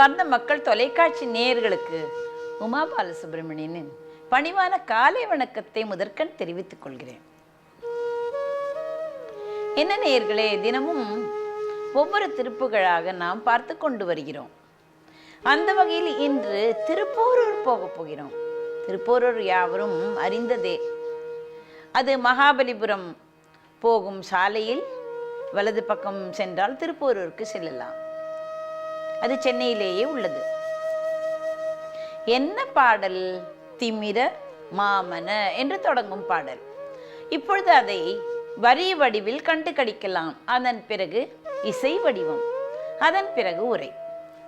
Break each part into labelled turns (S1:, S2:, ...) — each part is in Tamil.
S1: அன்பார்ந்த மக்கள் தொலைக்காட்சி நேயர்களுக்கு உமா பாலசுப்ரமணியனின் பணிவான காலை வணக்கத்தை முதற்கண் தெரிவித்துக் கொள்கிறேன். என்ன நேயர்களே தினமும் ஒவ்வொரு திருப்புகளாக நாம் பார்த்து கொண்டு வருகிறோம். அந்த வகையில் இன்று திருப்போரூர் போக போகிறோம். திருப்போரூர் யாவரும் அறிந்ததே. அது மகாபலிபுரம் போகும் சாலையில் வலது பக்கம் சென்றால் திருப்போரூருக்கு செல்லலாம். அது சென்னையிலேயே உள்ளது. என்ன பாடல்? திமிர மாமன என்று தொடங்கும் பாடல். இப்பொழுது அதை வரி வடிவில் கண்டு கடிக்கலாம். அதன் பிறகு இசை வடிவம். அதன் பிறகு உரை.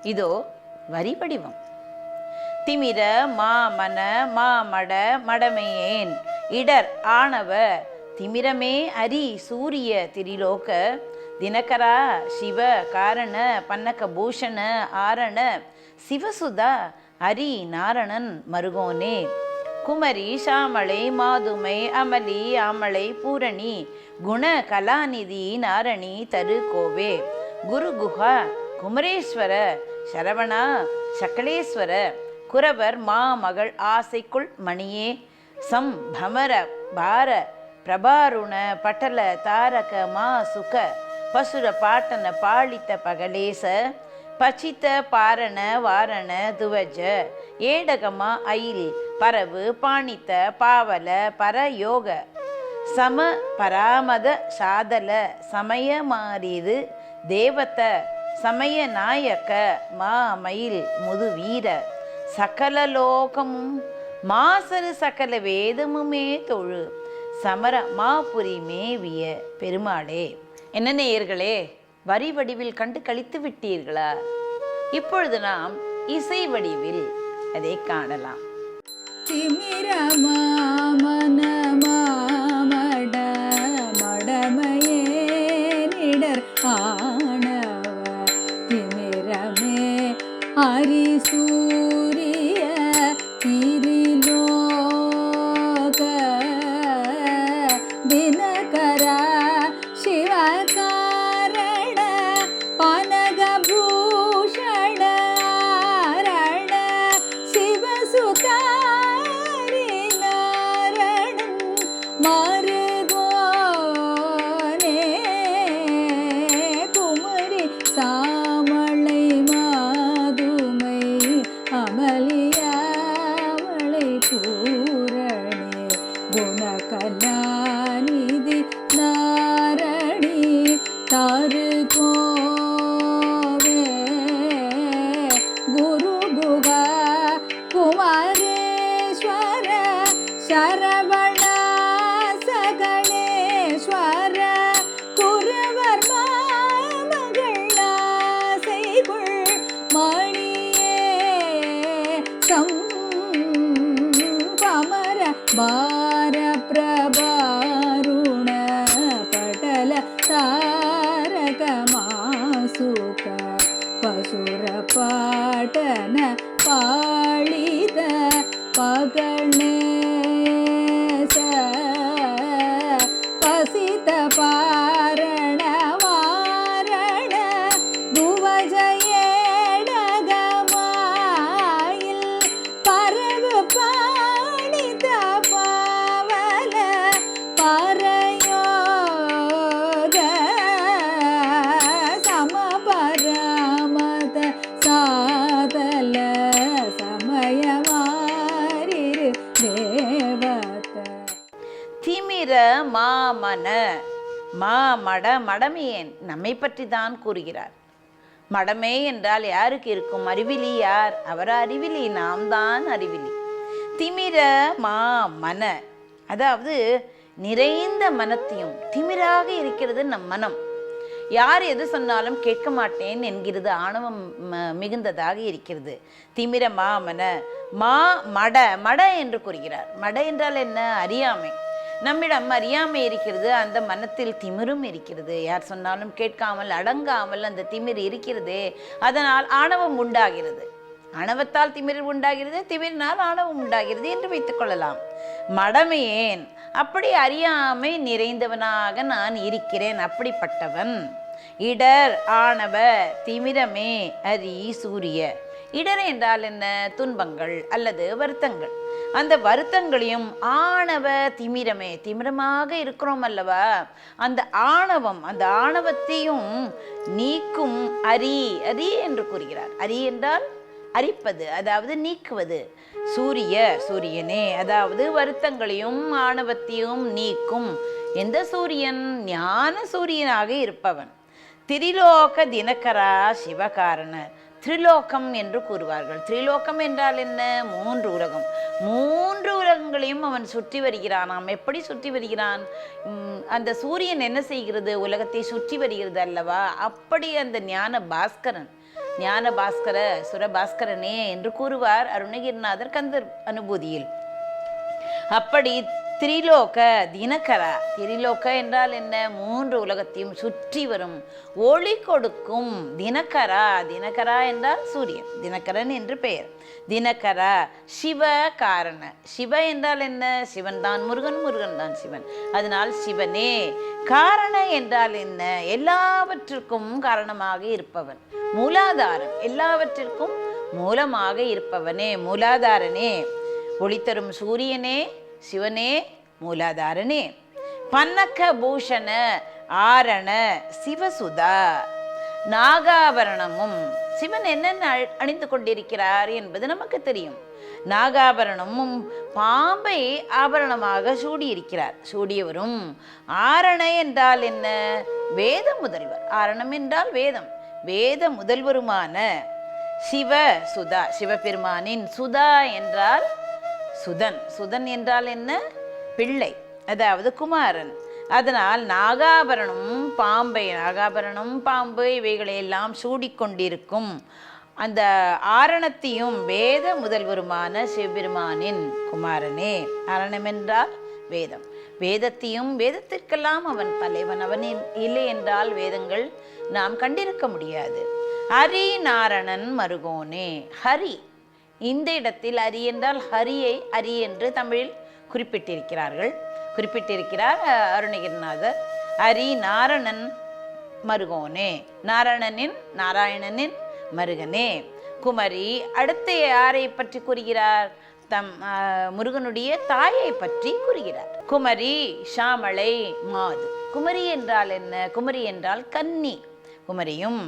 S1: இதோ வரி வடிவம். திமிர மாமன மாமட மடமையேன். இடர் ஆணவ திமிரமே அரி சூரிய திரிலோக தினகரா சிவ காரண பன்னக பூஷண ஆரண சிவசுதா ஹரி நாரணன் மருகோனே. குமரி சாமளை மாதுமை அமளி ஆமளை பூரணி குண கலாநிதி நாரணி தரு கோவே குரு குஹா குமரேஸ்வர சரவணா சக்கலேஸ்வர குரவர் மாமகள் ஆசைக்குள் மணியே. சம் பமர பார பிரபாருண பட்டல தாரக மா சுக பசுர பாட்டன பாளித்த பகலேச பச்சித்த பாரண வாரண துவஜ ஏடகமா அயில் பரவு பாணித்த பாவல பரயோக சம பராமத சாதல சமய மாறிது தேவத சமய நாயக்க மா மயில் சகல லோகமும் மாசரு சகல வேதமுமே தொழு சமர மாபுரி மேவிய பெருமாளே. என்ன நேயர்களே வரி வடிவில் கண்டு கழித்து விட்டீர்களா? இப்பொழுது நாம் இசை வடிவில் அதை காணலாம்.
S2: திமிரமா
S1: திமிர மாமன மாமட மடமையேன். நம்மை பற்றி தான் கூறுகிறார். மடமே என்றால் யாருக்கு இருக்கும் அறிவிலி யார்? அவர் அறிவிலி நாம் தான் அறிவிலி. திமிர மா மன. அதாவது நிறைந்த மனத்தையும் திமிராக இருக்கிறது நம் மனம். யார் எது சொன்னாலும் கேட்க மாட்டேன் என்கிறது ஆணவம் ம- மிகுந்ததாக இருக்கிறது. திமிர மாமன மா மட. மட என்று கூறுகிறார். மட என்றால் என்ன? அறியாமை. நம்மிடம் அறியாமை இருக்கிறது அந்த மனத்தில் திமிரும் இருக்கிறது. யார் சொன்னாலும் கேட்காமல் அடங்காமல் அந்த திமிர் இருக்கிறதே. அதனால் ஆணவம் உண்டாகிறது. ஆணவத்தால் திமிர் உண்டாகிறது திமிரினால் ஆணவம் உண்டாகிறது என்று வைத்துக் கொள்ளலாம். மடமையேன் அப்படி அறியாமை நிறைந்தவனாக நான் இருக்கிறேன் அப்படிப்பட்டவன். இடர் ஆணவ திமிரமே அரி சூரிய. இடர் என்றால் என்ன? துன்பங்கள் அல்லது வருத்தங்கள். அந்த வருத்தங்களையும் ஆணவ திமிரமே திமிரமாக இருக்கிறோம் அல்லவா? அந்த ஆணவம் அந்த ஆணவத்தையும் நீக்கும் அரி அரி என்று கூறுகிறார். அரி என்றால் அரிப்பது அதாவது நீக்குவது. சூரிய சூரியனே அதாவது வருத்தங்களையும் ஆணவத்தையும் நீக்கும். எந்த சூரியன்? ஞான சூரியனாக இருப்பவன். திரிலோக தினகரா சிவகாரண திரிலோகம் என்று கூறுவார்கள். திரிலோகம் என்றால் என்ன? மூன்று உலகம். மூன்று உலகங்களையும் அவன் சுற்றி வருகிறான். நாம் எப்படி சுற்றி வருகிறான்? உம், அந்த சூரியன் என்ன செய்கிறது? உலகத்தை சுற்றி வருகிறது அல்லவா? அப்படி அந்த ஞான பாஸ்கரன் ஞான பாஸ்கர சுரபாஸ்கரனே என்று கூறுவார் அருணகிரிநாதர் கந்தர் அனுபூதியில். அப்படி திரிலோக தினகரா. திரிலோக என்றால் என்ன? மூன்று உலகத்தையும் சுற்றி வரும் ஒளி கொடுக்கும் தினகரா. தினகரா என்றால் சூரியன். தினகரன் என்று பெயர். தினகரா சிவ காரண சிவ என்றால் என்ன? சிவன் தான் முருகன் முருகன் தான் சிவன். அதனால் சிவனே காரண என்றால் என்ன? எல்லாவற்றிற்கும் காரணமாக இருப்பவன். மூலாதாரம். எல்லாவற்றிற்கும் மூலமாக இருப்பவனே மூலாதாரனே. ஒளித்தரும் சூரியனே சிவனே மூலாதாரனே. பன்னக்க பூஷண ஆரண சிவசுதா. நாகாபரணமும் சிவன் என்னென்ன அழி- அணிந்து கொண்டிருக்கிறார் என்பது நமக்கு தெரியும். நாகாபரணமும் பாம்பை ஆபரணமாக சூடியிருக்கிறார். சூடியவரும் ஆரண என்றால் என்ன? வேத முதல்வர். ஆரணம் என்றால் வேதம். வேத முதல்வருமான சிவ சுதா சிவபெருமானின் சுதா என்றால் சுதன். சுதன் என்றால் என்ன? பிள்ளை அதாவது குமாரன். அதனால் நாகாபரணமும் பாம்பை நாகாபரணம் பாம்பு இவைகளையெல்லாம் சூடிக்கொண்டிருக்கும். அந்த ஆரணத்தையும் வேத முதல்வருமான சிவபெருமானின் குமாரனே. ஆரணம் என்றால் வேதம். வேதத்தையும் வேதத்திற்கெல்லாம் அவன் தலைவன். அவன் இல்லை என்றால் வேதங்கள் நாம் கண்டிருக்க முடியாது. ஹரி நாரணன் மருகோனே. ஹரி இந்த இடத்தில் அரி என்றால் ஹரியை அரி என்று தமிழில் குறிப்பிட்டிருக்கிறார்கள். குறிப்பிட்டிருக்கிறார் அருணகிரிநாதர். ஹரி நாரணன் மருகோனே நாராயணனின் நாராயணனின் மருகனே. குமரி அடுத்து யாரை பற்றி கூறுகிறார்? தம் முருகனுடைய தாயை பற்றி கூறுகிறார். குமரி ஷாமளை மாது. குமரி என்றால் என்ன? குமரி என்றால் கன்னி. குமரியும்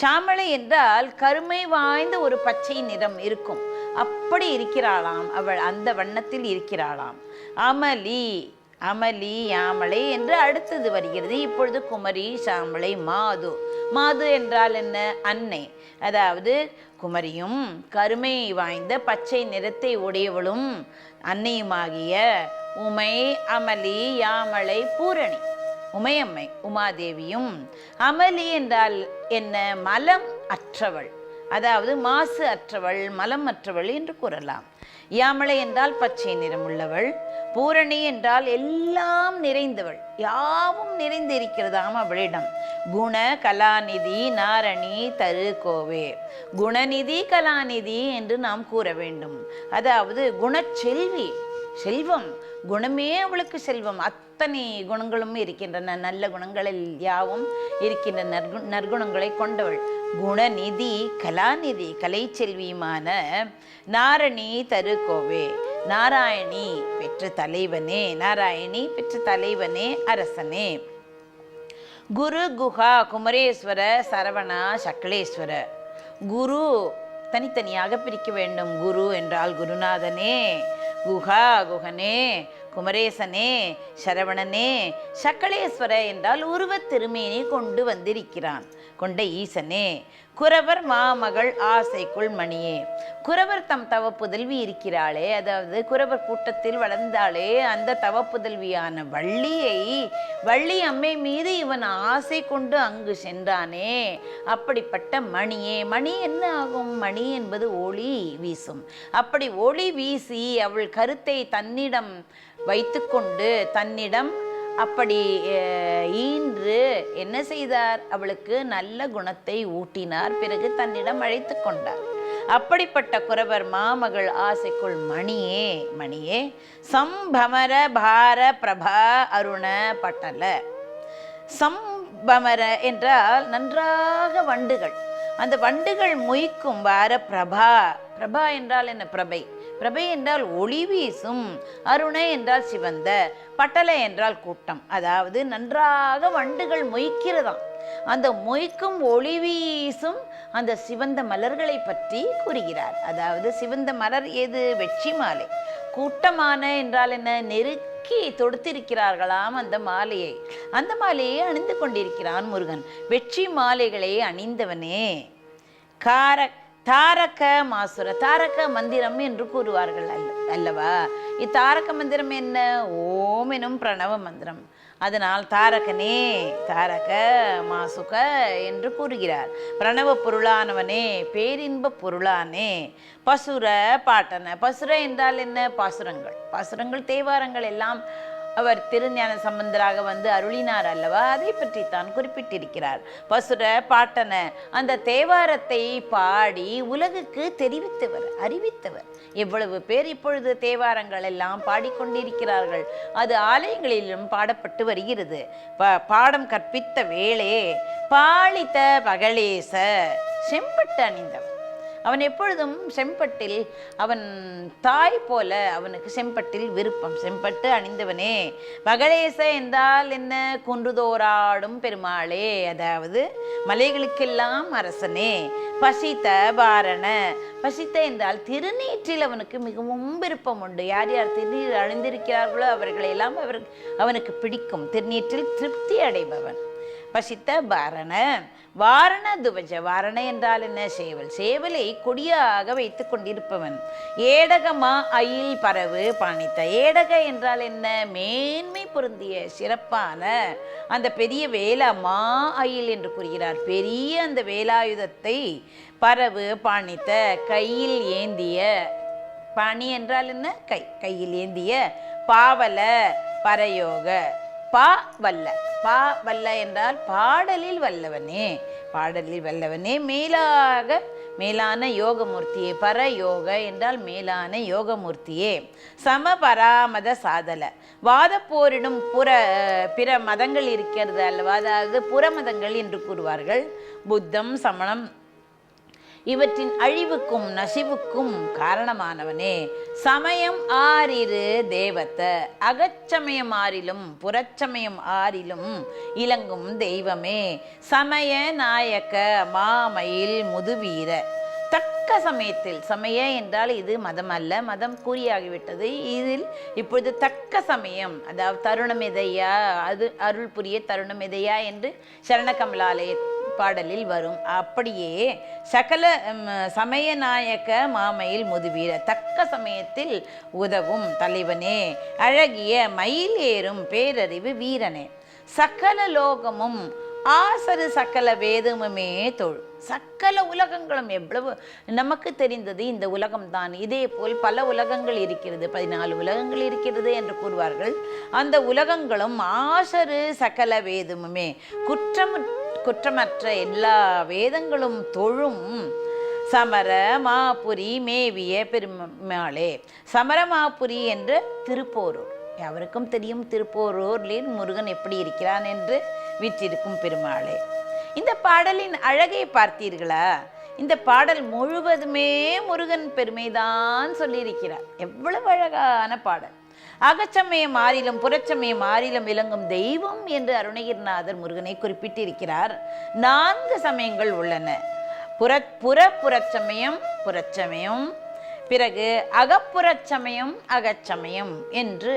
S1: ஷாமளை என்றால் கருமை வாய்ந்த ஒரு பச்சை நிறம் இருக்கும். அப்படி இருக்கிறாளாம் அவள் அந்த வண்ணத்தில் இருக்கிறாளாம். அமளி அமளி யாமலை என்று அடுத்தது வருகிறது. இப்பொழுது குமரி சாமலை மாது. மாது என்றால் என்ன? அன்னை. அதாவது குமரியும் கருமை வாய்ந்த பச்சை நிறத்தை உடையவளும் அன்னையுமாகிய உமை அமளி யாமலை பூரணி. உமையம்மை உமாதேவியும் அமளி என்றால் என்ன? மலம் அற்றவள். அதாவது மாசு அற்றவள் மலம் அற்றவள் என்று கூறலாம். யாமளை என்றால் பச்சை நிறமுள்ளவள் பூரணி என்றால் எல்லாம் நிறைந்தவள் யாவும் நிறைந்திருக்கிறதாம் அவளிடம். குண கலாநிதி நாரணி தரு கோவே. குணநிதி கலாநிதி என்று நாம் கூற வேண்டும். அதாவது குணச்செல்வி செல்வம் குணமே அவளுக்கு செல்வம். அத்தனை குணங்களும் இருக்கின்றன. நல்ல குணங்களில் யாவும் இருக்கின்ற நற்கு நற்குணங்களை கொண்டவள். குணநிதி கலாநிதி கலை செல்வியுமான நாரணி தருகோவே. நாராயணி பெற்ற தலைவனே நாராயணி பெற்ற தலைவனே அரசனே. குரு குஹா குமரேஸ்வர சரவணா சக்கலேஸ்வர குரு தனித்தனியாக பிரிக்க வேண்டும். குரு என்றால் குருநாதனே. กูข้ากูคะเน குமரேசனே சரவணனே சக்களேஸ்வர என்றால் உருவத் திருமேனி கொண்டு வந்திருக்கிறான். கொண்ட ஈசனே குறவர் மாமகள் ஆசைக்குள் மணியே. குறவர் தம் தவப்புதல்வி இருக்கிறாளே அதாவது குறவர் கூட்டத்தில் வளர்ந்தாளே அந்த தவப்புதல்வியான வள்ளியை வள்ளி அம்மை மீது இவன் ஆசை கொண்டு அங்கு சென்றானே. அப்படிப்பட்ட மணியே மணி என்ன ஆகும்? மணி என்பது ஒளி வீசும். அப்படி ஒளி வீசி அவள் கருத்தை தன்னிடம் வைத்துக்கொண்டு தன்னிடம் அப்படி ஈன்று என்ன செய்தார்? அவளுக்கு நல்ல குணத்தை ஊட்டினார். பிறகு தன்னிடம் அழைத்து கொண்டார். அப்படிப்பட்ட குறவர் மாமகள் ஆசைக்குள் மணியே மணியே சம்பமர பார பிரபா அருண பட்டல. சம் பமர என்றால் நன்றாக வண்டுகள். அந்த வண்டுகள் மொய்க்கும் வார பிரபா. பிரபா என்றால் என்ன? பிரபை. பிரபை என்றால் ஒளி வீசும் அருணை என்றால் சிவந்த பட்டலை என்றால் கூட்டம். அதாவது நன்றாக வண்டுகள் மொய்க்கிறதாம். அந்த மொய்க்கும் ஒளி வீசும் அந்த சிவந்த மலர்களை பற்றி கூறுகிறார். அதாவது சிவந்த மலர் எது? வெற்றி மாலை. கூட்டமான என்றால் என்ன? நெருக்கி தொடுத்திருக்கிறார்களாம் அந்த மாலையை. அந்த மாலையை அணிந்து கொண்டிருக்கிறான் முருகன். வெற்றி மாலைகளை அணிந்தவனே. காரக் தாரக மாசுர தாரக மந்திரம் என்று கூறுவார்கள் அல்ல அல்லவா? இத்தாரக மந்திரம் என்ன? ஓம் எனும் பிரணவ மந்திரம். அதனால் தாரகனே தாரக மாசுக என்று கூறுகிறார். பிரணவ பொருளானவனே பேரின்ப பொருளானே பசுர பாட்டன. பசுர என்றால் என்ன? பாசுரங்கள். பாசுரங்கள் தேவாரங்கள் எல்லாம் அவர் திருஞான சம்பந்தராக வந்து அருளினார் அல்லவா? அதை பற்றி தான் குறிப்பிட்டிருக்கிறார். பசுர பாட்டன அந்த தேவாரத்தை பாடி உலகுக்கு தெரிவித்தவர் அறிவித்தவர். எவ்வளவு பேர் இப்பொழுது தேவாரங்கள் எல்லாம் பாடிக்கொண்டிருக்கிறார்கள். அது ஆலயங்களிலும் பாடப்பட்டு வருகிறது. ப- பாடம் கற்பித்த வேளே பாலித்த பகலேச செம்பட்டு அணிந்தவர். அவன் எப்பொழுதும் செம்பட்டில் அவன் தாய் போல அவனுக்கு செம்பட்டில் விருப்பம். செம்பட்டு அணிந்தவனே மகளேச என்றால் என்ன? குன்றுதோராடும் பெருமாளே அதாவது மலைகளுக்கெல்லாம் அரசனே பசித்த பாரண. பசித்த என்றால் திருநீற்றில் அவனுக்கு மிகவும் விருப்பம் உண்டு. யார் யார் திருநீர் அணிந்திருக்கிறார்களோ அவர்களையெல்லாம் அவர் அவனுக்கு பிடிக்கும். திருநீற்றில் திருப்தி அடைபவன். பசித்த பாரண வாரண துவஜ வாரண என்றால் என்ன? சேவல். சேவலை கொடியாக வைத்து கொண்டிருப்பவன். ஏடகமா அயில் பறவு பாணித்த. ஏடக என்றால் என்ன? மேன்மை பொருந்திய சிறப்பான. அந்த பெரிய வேலா மா அயில் என்று கூறுகிறார். பெரிய அந்த வேலாயுதத்தை பறவு பாணித்த. கையில் ஏந்திய. பாணி என்றால் என்ன? கை. கையில் ஏந்திய. பாவல பரயோக. பா வல்ல. பா வல்ல என்றால் பாடலில் வல்லவனே. பாடலில் வல்லவனே மேலாக மேலான யோகமூர்த்தியே பரயோக என்றால் மேலான யோகமூர்த்தியே. சமபராமத சாதல. வாதப்போரிடும் புற பிற மதங்கள் இருக்கிறது அல்லவா? அதாவது புறமதங்கள் என்று கூறுவார்கள். புத்தம் சமணம் இவற்றின் அழிவுக்கும் நசிவுக்கும் காரணமானவனே. சமயம் ஆறிரு தேவத்த. அகச்சமயம் ஆறிலும் புறச்சமயம் ஆறிலும் இலங்கும் தெய்வமே. சமய நாயக்க மாமயில் முதுவீர. தக்க சமயத்தில் சமய என்றால் இது மதம் அல்ல மதம் கூறியாகிவிட்டது. இதில் இப்பொழுது தக்க சமயம் அதாவது தருணமிதையா அது அருள் புரிய தருணம் எதையா என்று சரணகமலாலய பாடலில் வரும். அப்படியே சகல சமயநாயக மாமையில் முதுவீர தக்க சமயத்தில் உதவும் தலைவனே அழகிய மயில் ஏறும் பேரறிவு வீரனே. சகல லோகமும் ஆசரு சகல வேதமுமே தொழு. சக்கல உலகங்களும் எவ்வளவு நமக்கு தெரிந்தது இந்த உலகம்தான். இதே போல் பல உலகங்கள் இருக்கிறது பதினாலு உலகங்கள் இருக்கிறது என்று கூறுவார்கள். அந்த உலகங்களும் ஆசரு சகல வேதமுமே. குற்றம் குற்றமற்ற எல்லா வேதங்களும் தொழும். சமர மாபுரி மேவிய பெருமாளே. சமரமாபுரி என்ற திருப்போரூர். எவருக்கும் தெரியும் திருப்போரூர்லில் முருகன் எப்படி இருக்கிறான் என்று வீற்றிருக்கும் பெருமாளே. இந்த பாடலின் அழகை பார்த்தீர்களா? இந்த பாடல் முழுவதுமே முருகன் பெருமைதான் சொல்லியிருக்கிறார். எவ்வளவு அழகான பாடல். அகச்சமயம் மாறிலும் புறச்சமயம் மாறிலும் விளங்கும் தெய்வம் என்று அருணகிரிநாதர் முருகனை குறிப்பிட்டிருக்கிறார். நான்கு சமயங்கள் உள்ளன. புற புற புறச்சமயம் புறச்சமயம் பிறகு அகப்புறச்சமயம் அகச்சமயம் என்று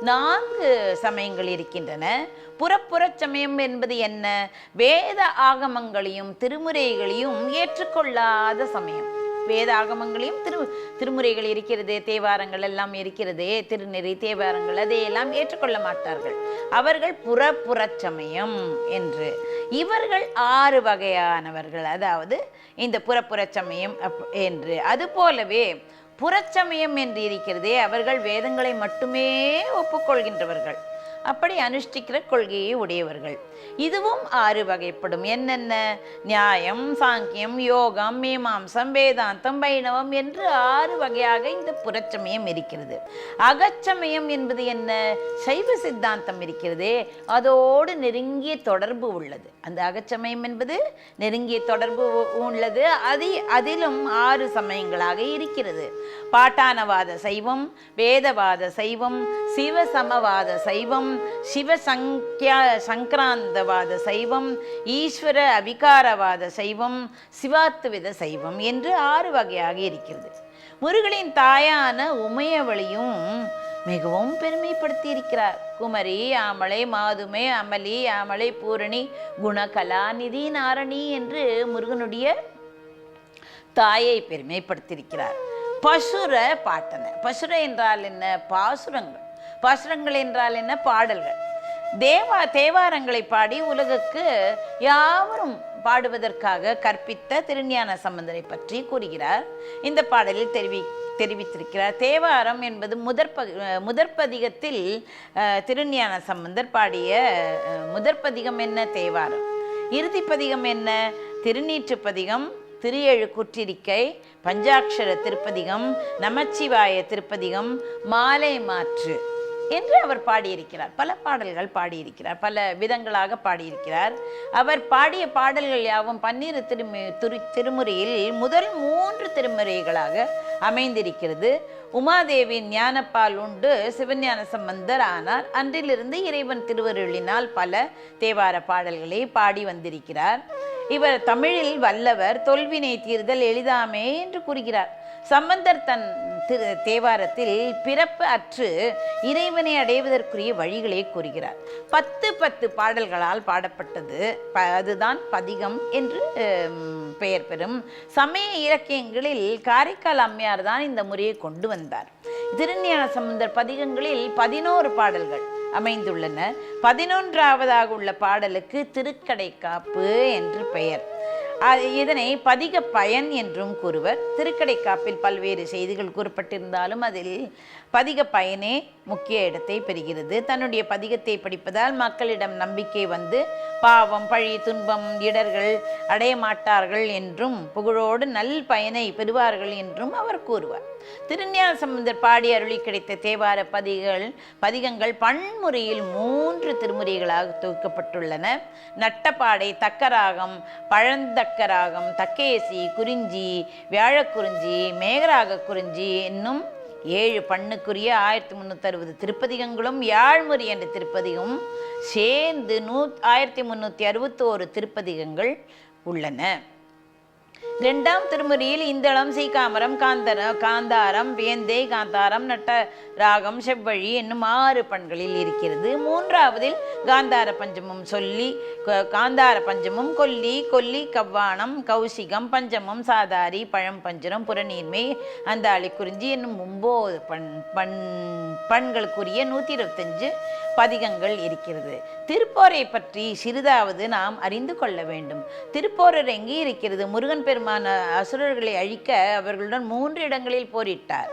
S1: நான்கு சமயங்கள் இருக்கின்றன. புறப்புறச்சமயம் என்பது என்ன? வேத ஆகமங்களையும் திருமுறைகளையும் ஏற்றுக்கொள்ளாத சமயம். வேத ஆகமங்களையும் திரு திருமுறைகள் இருக்கிறது தேவாரங்கள் எல்லாம் இருக்கிறது திருநெறி தேவாரங்கள் அதையெல்லாம் ஏற்றுக்கொள்ள மாட்டார்கள். அவர்கள் புறப்புறச் சமயம் என்று. இவர்கள் ஆறு வகையானவர்கள். அதாவது இந்த புறப்புறச் சமயம் என்று. அதுபோலவே புறச்சமயம் என்று இருக்கிறதே அவர்கள் வேதங்களை மட்டுமே ஒப்புக்கொள்கின்றவர்கள். அப்படி அனுஷ்டிக்கிற கொள்கையை உடையவர்கள். இதுவும் ஆறு வகைப்படும். என்னென்ன? நியாயம் சாங்கியம் யோகம் மீமாம்சம் வேதாந்தம் வைணவம் என்று ஆறு வகையாக இந்த புறச்சமயம் இருக்கிறது. அகச்சமயம் என்பது என்ன? சைவ சித்தாந்தம் இருக்கிறதே. அதோடு நெருங்கிய தொடர்பு உள்ளது. அந்த அகச்சமயம் என்பது நெருங்கிய தொடர்பு உள்ளது. அதி அதிலும் ஆறு சமயங்களாக இருக்கிறது. பாட்டானவாத சைவம் வேதவாத சைவம் சிவசமவாத சைவம் சிவசங்கியா சங்கராந்தவாத சைவம் ஈஸ்வர அவிகாரவாத சைவம் சிவாத்துவித சைவம் என்று ஆறு வகையாக இருக்கிறது. முருகனின் தாயான உமையவளியும் மிகவும் பெருமைப்படுத்தி இருக்கிறார் குமரி ஆமலை மாதுமை அமளி ஆமலை பூரணி குணகலாநிதி நாரணி என்று முருகனுடைய தாயை பெருமைப்படுத்தியிருக்கிறார். பசுர பாட்டன. பசுர என்றால் என்ன? பாசுரங்கள். பாசுரங்கள் என்றால் என்ன? பாடல்கள். தேவா தேவாரங்களை பாடி உலகுக்கு யாவரும் பாடுவதற்காக கற்பித்த திருஞான சம்பந்தனை பற்றி கூறுகிறார். இந்த பாடலில் தெரிவி தெரிவித்திருக்கிறார். தேவாரம் என்பது முதற்ப முதற்பதிகத்தில் திருஞான சம்பந்தர் பாடிய முதற்பதிகம் என்ன? தேவாரம். இறுதிப்பதிகம் என்ன? திருநீற்றுப்பதிகம் திரு ஏழு குற்றிரிக்கை பஞ்சாட்சர திருப்பதிகம் நமச்சிவாய திருப்பதிகம் மாலை மாற்று. என்று அவர் பாடியிருக்கிறார். பல பாடல்கள் பாடியிருக்கிறார். பல விதங்களாக பாடியிருக்கிறார். அவர் பாடிய பாடல்கள் யாவும் பன்னிரு திருமு துரு திருமுறையில் முதல் மூன்று திருமுறைகளாக அமைந்திருக்கிறது. உமாதேவியின் ஞானப்பால் உண்டு சிவஞான சம்பந்தர் ஆனார் அன்றிலிருந்து இறைவன் திருவருளினால் பல தேவார பாடல்களை பாடி வந்திருக்கிறார். இவர் தமிழில் வல்லவர் தொல்வினை தீர்தல் எளிதாமே என்று கூறுகிறார். சம்பந்தர் தன் திரு தேவாரத்தில் பிறப்பு அற்று இறைவனை அடைவதற்குரிய வழிகளை கூறுகிறார். பத்து பத்து பாடல்களால் பாடப்பட்டது. ப அதுதான் பதிகம் என்று பெயர் பெறும். சமய இலக்கியங்களில் காரைக்கால் அம்மையார் தான் இந்த முறையை கொண்டு வந்தார். திருஞான சம்பந்தர் பதிகங்களில் பதினோரு பாடல்கள் அமைந்துள்ளன. பதினொன்றாவதாக உள்ள பாடலுக்கு திருக்கடை காப்பு என்று பெயர். இதனை பதிக பயன் என்றும் கூறுவர். திருக்கடைக்காப்பில் பல்வேறு செய்திகள் கூறப்பட்டிருந்தாலும் அதில் பதிக பயனே முக்கிய இடத்தை பெறுகிறது. தன்னுடைய பதிகத்தை படிப்பதால் மக்களிடம் நம்பிக்கை வந்து பாவம் பழி துன்பம் இடர்கள் அடைய மாட்டார்கள் என்றும் புகழோடு நல் பயனை பெறுவார்கள் என்றும் அவர் கூறுவார். திருஞான சம்பந்தர் பாடி அருளி கிடைத்த தேவார பதிகள் பதிகங்கள் பன்முறையில் மூன்று திருமுறைகளாக தொகுக்கப்பட்டுள்ளன. நட்டப்பாடை தக்கராகம் பழந்தக்கராகம் தக்கேசி குறிஞ்சி வியாழக்குறிஞ்சி மேகராக குறிஞ்சி என்னும் ஏழு பண்ணுக்குரிய ஆயிரத்தி முந்நூற்றி அறுபது திருப்பதிகங்களும் யாழ்முறி என்ற திருப்பதியும் சேர்ந்து நூ ஆயிரத்தி முந்நூற்றி அறுபத்தோரு திருப்பதிகங்கள் உள்ளன. இரண்டாம் திருமுறையில் இந்தளம் சீகாமரம் காந்தர காந்தாரம் வேந்தை காந்தாரம் நட்ட ராகம் செவ்வழி என்னும் ஆறு பண்களில் இருக்கிறது. மூன்றாவதில் காந்தார பஞ்சமும் சொல்லி காந்தார பஞ்சமும் கொல்லி கொல்லி கவ்வாணம் கௌசிகம் பஞ்சமம் சாதாரி பழம் பஞ்சரம் புறநீர்மை அந்தாளி குறிஞ்சி என்னும் ஒம்பது பண் பண் பண்களுக்குரிய நூற்றி இருபத்தஞ்சு பதிகங்கள் இருக்கிறது. திருப்போரை பற்றி சிறிதாவது நாம் அறிந்து கொள்ள வேண்டும். திருப்போரர் எங்கே இருக்கிறது? முருகன் பெருமான அசுரர்களை அழிக்க அவர்களுடன் மூன்று இடங்களில் போரிட்டார்.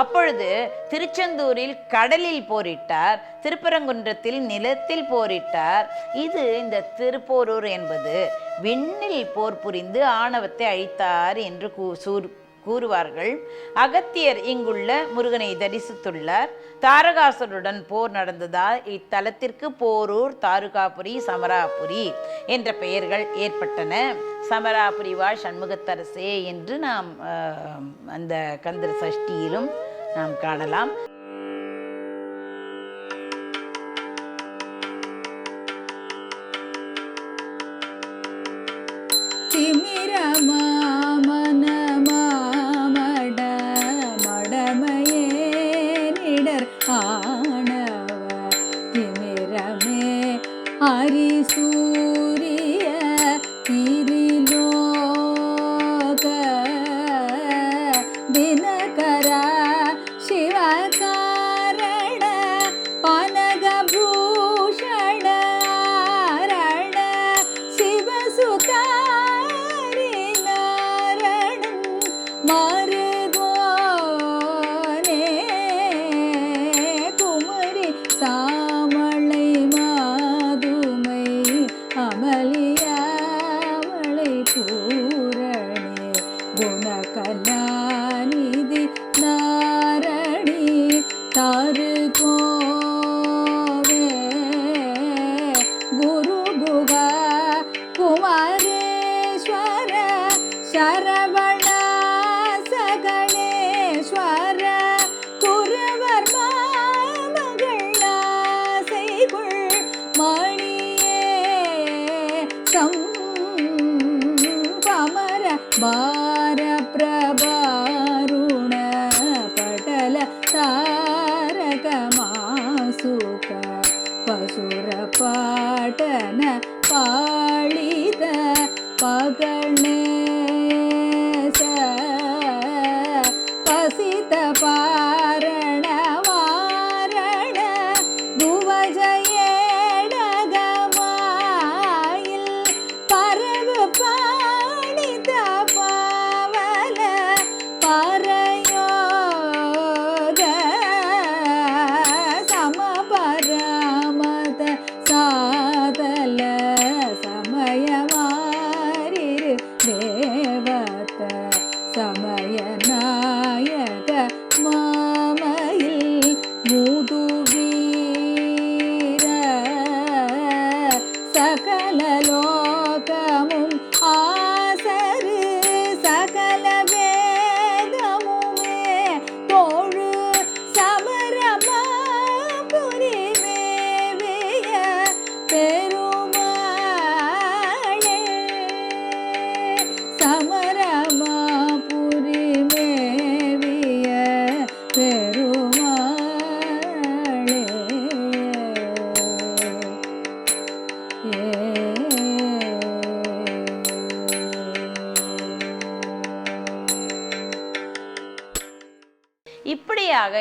S1: அப்பொழுது திருச்செந்தூரில் கடலில் போரிட்டார் திருப்பரங்குன்றத்தில் நிலத்தில் போரிட்டார். இது இந்த திருப்போரூர் என்பது விண்ணில் போர் புரிந்து ஆணவத்தை அழித்தார் என்று கூ சூர் கூறுவார்கள். அகத்தியர் இங்குள்ள முருகனை தரிசித்துள்ளார். தாரகாசுருடன் போர் நடந்ததால் இத்தலத்திற்கு போரூர் தாருகாபுரி சமராபுரி என்ற பெயர்கள் ஏற்பட்டன. சமராபுரி வாழ் சண்முகத்தரசே என்று நாம் அந்த கந்தர் சஷ்டியிலும் நாம் காணலாம்.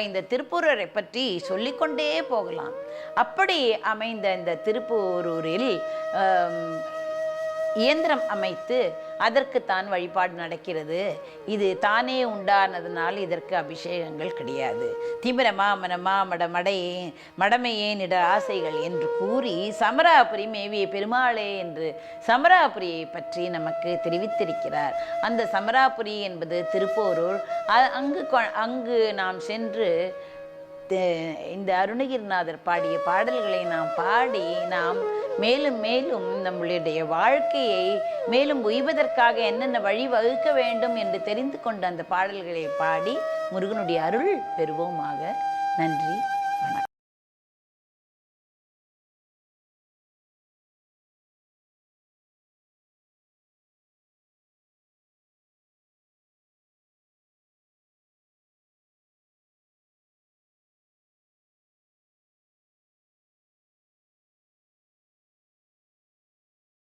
S1: இந்த திருப்பூரரை பற்றி சொல்லிக்கொண்டே போகலாம். அப்படி அமைந்த இந்த திருப்பூரூரில் இயந்திரம் அமைத்து அதற்குத்தான் வழிபாடு நடக்கிறது. இது தானே உண்டானதுனால் இதற்கு அபிஷேகங்கள் கிடையாது. திமிர மாமன மாமட மடமையேனிட மடமையே நிட ஆசைகள் என்று கூறி சமராபுரி மேவிய பெருமாளே என்று சமராபுரியை பற்றி நமக்கு தெரிவித்திருக்கிறார். அந்த சமராபுரி என்பது திருப்போரூர். அங்கு கொ- அங்கு நாம் சென்று இந்த அருணகிரிநாதர் பாடிய பாடல்களை நாம் பாடி நாம் மேலும் மேலும் நம்மளுடைய வாழ்க்கையை மேலும் உய்வதற்காக என்னென்ன வழி வகுக்க வேண்டும் என்று தெரிந்து கொண்ட அந்த பாடல்களை பாடி முருகனுடைய அருள் பெறுவோமாக. நன்றி வணக்கம்.